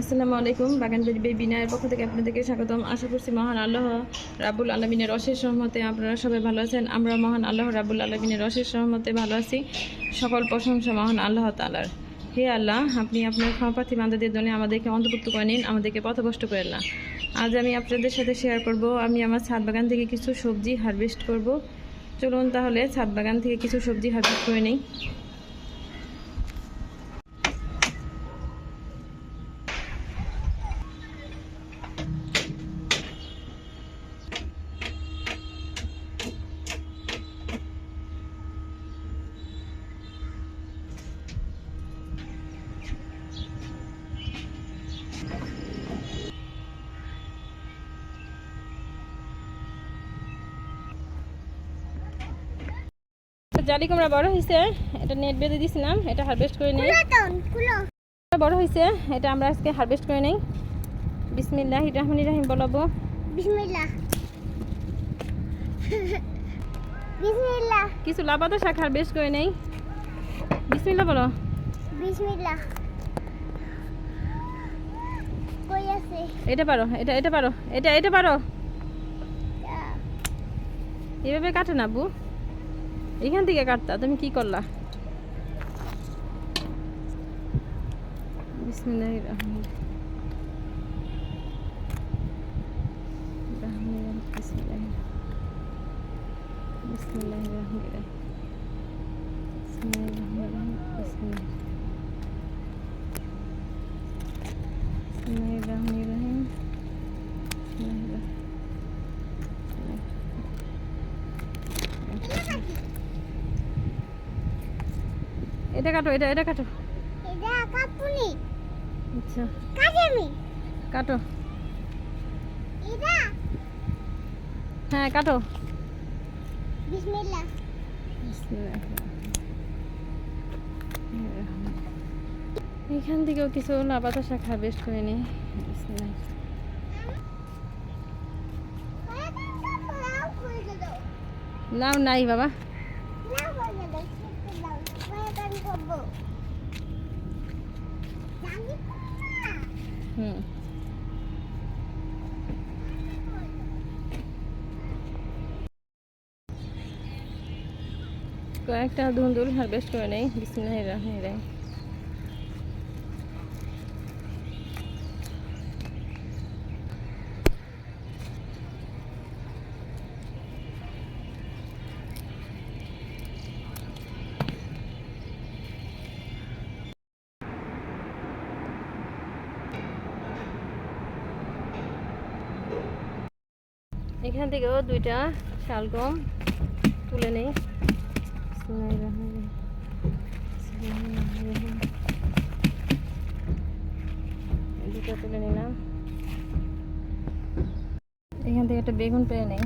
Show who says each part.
Speaker 1: আসসালামু আলাইকুম বাগান বেবি বিনায়ের পক্ষ থেকে আপনাদেরকে স্বাগতম। আশা করছি মহান আল্লাহ রাবুল আলমিনের অশেষ সহমতে আপনারা সবাই ভালো আছেন। আমরা মহান আল্লাহ রাবুল আলমিনের অশেষ সহমতে ভালো আছি। সকল প্রশংসা মহান আল্লাহ তালার হে আল্লাহ, আপনি আপনার ক্ষমাপ্রার্থী বান্দাদের জন্য আমাদেরকে অন্তর্ভুক্ত করে নিন, আমাদেরকে পথভ্রষ্ট করে না। আজ আমি আপনাদের সাথে শেয়ার করব, আমি আমার ছাদ বাগান থেকে কিছু সবজি হারভেস্ট করব। চলুন তাহলে ছাদ বাগান থেকে কিছু সবজি হারভেস্ট করে নিই। জালি কুমড়া বড় হয়েছে এটা নেট বেঁধে দিয়েছিলাম এটা হারভেস্ট করে নিই। বড় হয়েছে এটা আমরা আজকে হারভেস্ট করে নেই। বিসমিল্লাহ রহমান রাহিম বলাবো।
Speaker 2: বিসমিল্লাহ। বিসমিল্লাহ।
Speaker 1: কিছু লাবাদা শাক হারভেস্ট করে নেই। বিসমিল্লাহ বলো।
Speaker 2: বিসমিল্লাহ। কই আছে?
Speaker 1: এটা পারো এটা এটা পারো এটা এটা পারো। এভাবে কাটে না বু এখান থেকে কাটতা তুমি কি করলা? বিসমিল্লাহ রহমান বিসমিল্লাহ বিসমিল্লাহ রহমান বিসমিল্লাহ রহমান বিসমিল্লাহ বিসমিল্লাহির রহমানির রহিম বিসমিল্লাহির রহমানির এটা কাটো এটা এটা কাটো।
Speaker 2: এটা কাপুনি
Speaker 1: আচ্ছা।
Speaker 2: কাজেমি
Speaker 1: কাটো।
Speaker 2: এটা?
Speaker 1: হ্যাঁ কাটো।
Speaker 2: বিসমিল্লাহ।
Speaker 1: এখান থেকেও কিছু না শাক হারভেস্ট করে বিসমিল্লাহ। লাউ নাই বাবা। হুম কয়েকটা ধুন্দুল হারভেস্ট করে নেই বিসমিল্লাহির রহমানির রহিম। এখান থেকেও দুইটা শালগম তুলে নেই। দুটো তুলে নিলাম। এখান থেকে একটা বেগুন পেয়ে নেই।